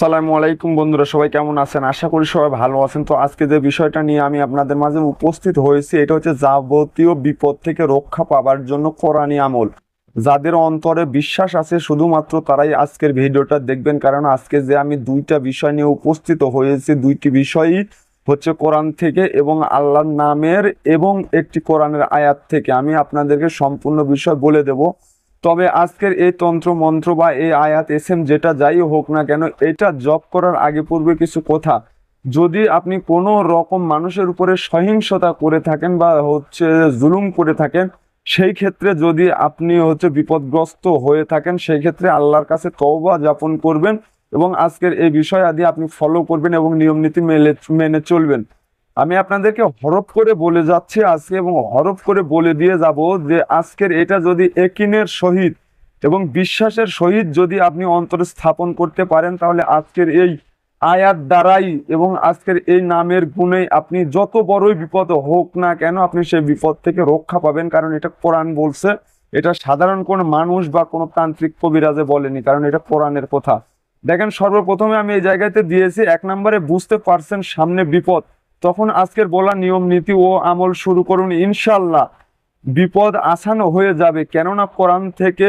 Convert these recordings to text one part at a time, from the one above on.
সালামু আলাইকুম বন্ধুরা, সবাই কেমন আছেন? আশা করি সবাই ভালো আছেন। তো আজকে যে বিষয়টা নিয়ে আমি আপনাদের মাঝে উপস্থিত হয়েছি, এটা হচ্ছে যাবতীয় বিপদ থেকে রক্ষা পাবার জন্য কোরআনী আমল। যাদের অন্তরে বিশ্বাস আছে, শুধুমাত্র তারাই আজকের ভিডিওটা দেখবেন। কারণ আজকে যে আমি দুইটা বিষয় নিয়ে উপস্থিত হয়েছি, দুইটি বিষয়ই হচ্ছে কোরআন থেকে এবং আল্লাহর নামের এবং একটি কোরআনের আয়াত থেকে। আমি আপনাদেরকে সম্পূর্ণ বিষয় বলে দেব। তবে আজকের এই তন্ত্র মন্ত্র বা এই আয়াত এসএম যেটা যাই হোক না কেন, এটা জব করার আগে পূর্বে কিছু কথা। যদি আপনি কোনো রকম মানুষের উপরে সহিংসতা করে থাকেন বা হচ্ছে জুলুম করে থাকেন, সেই ক্ষেত্রে যদি আপনি হচ্ছে বিপদগ্রস্ত হয়ে থাকেন, সেই ক্ষেত্রে আল্লাহর কাছে তওবা যাপন করবেন এবং আজকের এই বিষয় আদি আপনি ফলো করবেন এবং নিয়ম নীতি মেনে চলবেন। আমি আপনাদেরকে হরফ করে বলে যাচ্ছি আজকে এবং হরফ করে বলে দিয়ে যাব যে আজকের এটা যদি একিনের সহিত এবং বিশ্বাসের সহিত যদি আপনি অন্তরে স্থাপন করতে পারেন, তাহলে আজকের এই আয়াত দ্বারাই এবং আজকের এই নামের গুণেই আপনি যত বড়ই বিপদ হোক না কেন আপনি সেই বিপদ থেকে রক্ষা পাবেন। কারণ এটা কোরআন বলছে, এটা সাধারণ কোনো মানুষ বা কোনো তান্ত্রিক কবিরাজে বলেনি, কারণ এটা কোরআনের কথা। দেখেন সর্বপ্রথমে আমি এই জায়গাতে দিয়েছি, এক নম্বরে বুঝতে পারছেন সামনে বিপদ। তখন আজকের বলা নিয়ম, নীতি ও আমল শুরু করুন ইনশাল্লাহ বিপদ আসানো হয়ে যাবে, কেননা কোরআন থেকে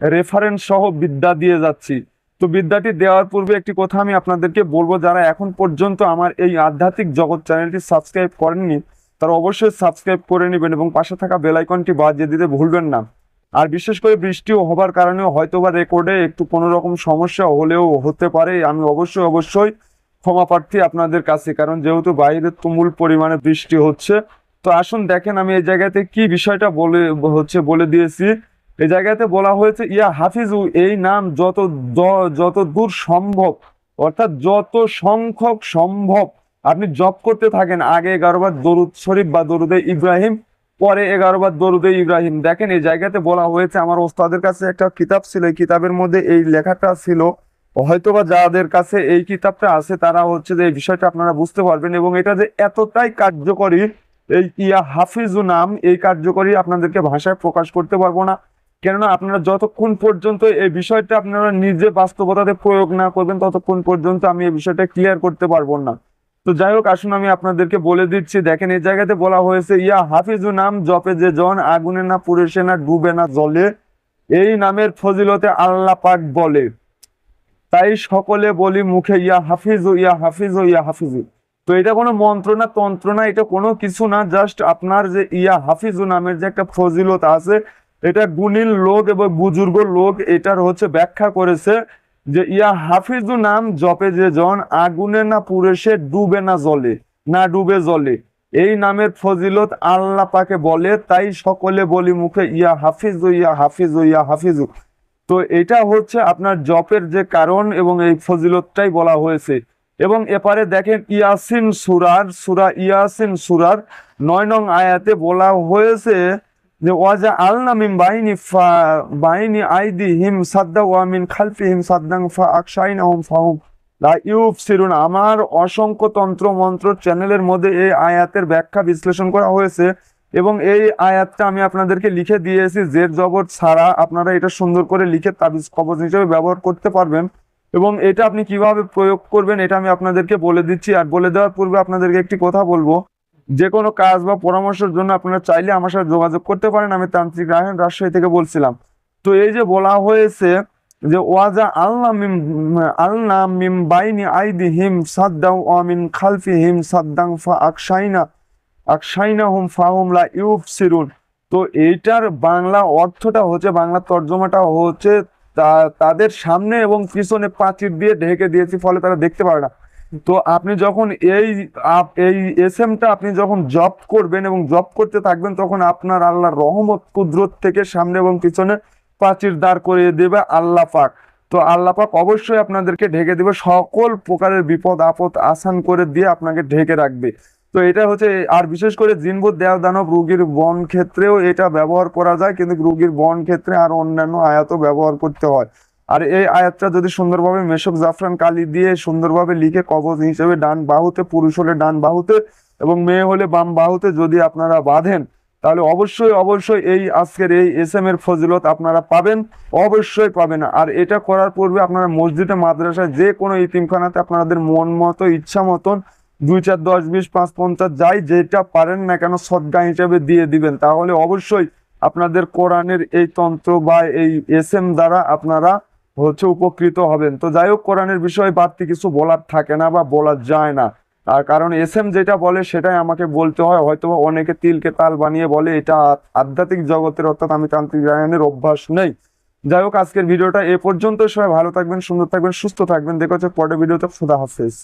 রেফারেন্স সহ বিদ্যা দিয়ে যাচ্ছি। তো বিদ্যাটি দেওয়ার পূর্বে একটি কথা আমি আপনাদেরকে বলব, যারা এখন পর্যন্ত আমার এই আধ্যাত্মিক জগৎ চ্যানেলটি সাবস্ক্রাইব করেননি, তারা অবশ্যই সাবস্ক্রাইব করে নেবেন এবং পাশে থাকা বেলাইকনটি বাজিয়ে দিতে ভুলবেন না। আর বিশেষ করে বৃষ্টি হবার কারণে হয়তোবা রেকর্ডে একটু কোনো রকম সমস্যা হলেও হতে পারে, আমি অবশ্যই অবশ্যই ক্ষমা প্রার্থী আপনাদের কাছে, কারণ যেহেতু বাইরে তুমুল পরিমাণে বৃষ্টি হচ্ছে, তো আসুন দেখেন আমি এই জায়গাতে কি বিষয়টা বলে, হচ্ছে বলে দিয়েছি। এই জায়গাতে বলা হয়েছে, ইয়া হাফিজু, এই নাম যত যত দূর সম্ভব, অর্থাৎ যত সংখ্যক সম্ভব, আপনি জপ করতে থাকেন। আগে এগারোবার দরুদ শরীফ বা দরুদে ইব্রাহিম, পরে এগারোবার দরুদে ইব্রাহিম। দেখেন এই জায়গাতে বলা হয়েছে, আমার ওস্তাদের কাছে একটা কিতাব ছিল, এই কিতাবের মধ্যে এই লেখাটা ছিল হয়তোবা যাদের কাছে এই কিতাবটা আছে, তারা হচ্ছে যে এই বিষয়টা আপনারা বুঝতে পারবেন এবং এটা যে এতটাই কার্যকরী, এই ইয়া হাফিজু নাম, এই কার্যকরী আপনাদেরকে ভাষায় প্রকাশ করতে পারব না। কেননা আপনারা যতক্ষণ পর্যন্ত এই বিষয়টা আপনারা নিজে বাস্তবতাতে প্রয়োগ না করবেন, ততক্ষণ পর্যন্ত আমি এই বিষয়টা ক্লিয়ার করতে পারব না। তো যাই হোক, আসুন আমি আপনাদেরকে বলে দিচ্ছি, দেখেন এই জায়গাতে বলা হয়েছে, ইয়া হাফিজু নাম, জপে যে জন, আগুনে না পুড়েছে না ডুবে না জলে এই নামের ফজিলতে আল্লাহ পাক বলে। তাই সকলে বলি মুখে, ইয়া হাফিজু ইয়া হাফিজু ইয়া হাফিজু। তো এটা কোনো মন্ত্র না, তন্ত্র না, এটা কোনো কিছু না জাস্ট আপনার যে ইয়া হাফিজু নামের যে একটা ফজিলত আছে, এটা গুণীল লোক এবং বুজুর্গ লোক এটার হচ্ছে ব্যাখ্যা করেছে যে, ইয়া হাফিজু নাম জপে যে জন, আগুনে না পুড়ে সে ডুবে না জলে, না ডুবে জলে। এই নামের ফজিলত আল্লাহ পাকে বলে, তাই সকলে বলি মুখে, ইয়া হাফিজু ইয়া হাফিজু ইয়া হাফিজু। তো এটা হচ্ছে আপনার জপের যে কারণ এবং এই ফজিলতটাই বলা হয়েছে। এবং এপারে দেখেন ইয়াসিন সুরার, সুরা ইয়াসিন সুরার নয় নং আয়াতে বলা হয়েছে যে, ওয়াজা আলনা মিন বাইনি ফা, বাইনি আইদি হিম সাদ্দা ওয়ামিন খালফি হিম সাদ্দাং ফা আকশাইনাহুম ফাহুম লা ইউবসিরুন আমার অসংখ্য তন্ত্র মন্ত্র চ্যানেলের মধ্যে এই আয়াতের ব্যাখ্যা বিশ্লেষণ করা হয়েছে। এবং এই আয়াতটা আমি আপনাদেরকে লিখে দিয়েছি জের জবর ছাড়া আপনারা এটা সুন্দর করে লিখে তাবিজ কবজ হিসেবে ব্যবহার করতে পারবেন। এবং এটা আপনি কীভাবে প্রয়োগ করবেন, এটা আমি আপনাদেরকে বলে দিচ্ছি। আর বলে দেওয়ার পূর্বে আপনাদেরকে একটি কথা বলব। যে কোনো কাজ বা পরামর্শের জন্য আপনারা চাইলে আমার সাথে যোগাযোগ করতে পারেন। আমি তান্ত্রিক রায়ন রাজশাহী থেকে বলছিলাম। তো এই যে বলা হয়েছে যে, ওয়াজা আল্লাহ মিম আল্লাহ মিম বাইনি আইদি হিম সাদ্দাং ওয়ামিন খালফি হিম সাদ্দাং ফা আকশাইনা। লা ইউবসিরুন তো এইটার বাংলা অর্থটা হচ্ছে, বাংলা তর্জমাটা হচ্ছে তাদের সামনে এবং পিছনে প্রাচীর দিয়ে ঢেকে দিয়েছি, ফলে তারা দেখতে পারে না। তো আপনি যখন এই এই এমটা আপনি যখন জব করবেন এবং জব করতে থাকবেন, তখন আপনার আল্লাহর রহমত কুদরত থেকে সামনে এবং পিছনে প্রাচীর দাঁড় করিয়ে দেবে আল্লাহ পাক। তো আল্লাহ পাক অবশ্যই আপনাদেরকে ঢেকে দেবে, সকল প্রকারের বিপদ আপদ আসান করে দিয়ে আপনাকে ঢেকে রাখবে। তো এটা হচ্ছে, আর বিশেষ করে জিনবুত দেও দানব রুগীর বন ক্ষেত্রেও এটা ব্যবহার করা যায়, কিন্তু রুগীর বন ক্ষেত্রে আর অন্যান্য আয়াতও ব্যবহার করতে হয়। আর এই আয়াতটা যদি সুন্দরভাবে মেশক জাফরান কালি দিয়ে সুন্দরভাবে লিখে কবজ হিসেবে ডান বাহুতে, পুরুষ হলে ডান বাহুতে এবং মেয়ে হলে বাম বাহুতে যদি আপনারা বাঁধেন, তাহলে অবশ্যই অবশ্যই এই আজকের এই এস এম এর ফজিলত আপনারা পাবেন, অবশ্যই পাবেন। আর এটা করার পূর্বে আপনারা মসজিদে, মাদ্রাসায় যে কোনো ইতিমখানাতে আপনাদের মন মতো, ইচ্ছা মতন দুই চার, দশ, বিশ, পাঁচ, পঞ্চাশ, যাই যেটা পারেন না কেন সদ্গা হিসেবে দিয়ে দিবেন। তাহলে অবশ্যই আপনাদের কোরআনের এই তন্ত্র বা এই এস এম দ্বারা আপনারা হচ্ছে উপকৃত হবেন। তো যাই হোক, কোরআনের বিষয়ে বাড়তি কিছু বলার থাকে না বা বলা যায় না। আর কারণ এস এম যেটা বলে সেটাই আমাকে বলতে হয়। হয়তো অনেকে তিলকে তাল বানিয়ে বলে, এটা আধ্যাত্মিক জগতের অর্থাৎ আমি তান্ত্রিক গায়নের অভ্যাস নেই। যাই হোক, আজকের ভিডিওটা এ পর্যন্ত সবাই ভালো থাকবেন, সুন্দর থাকবেন, সুস্থ থাকবেন। দেখা হচ্ছে পরের ভিডিওতে। খুদা হাফেজ।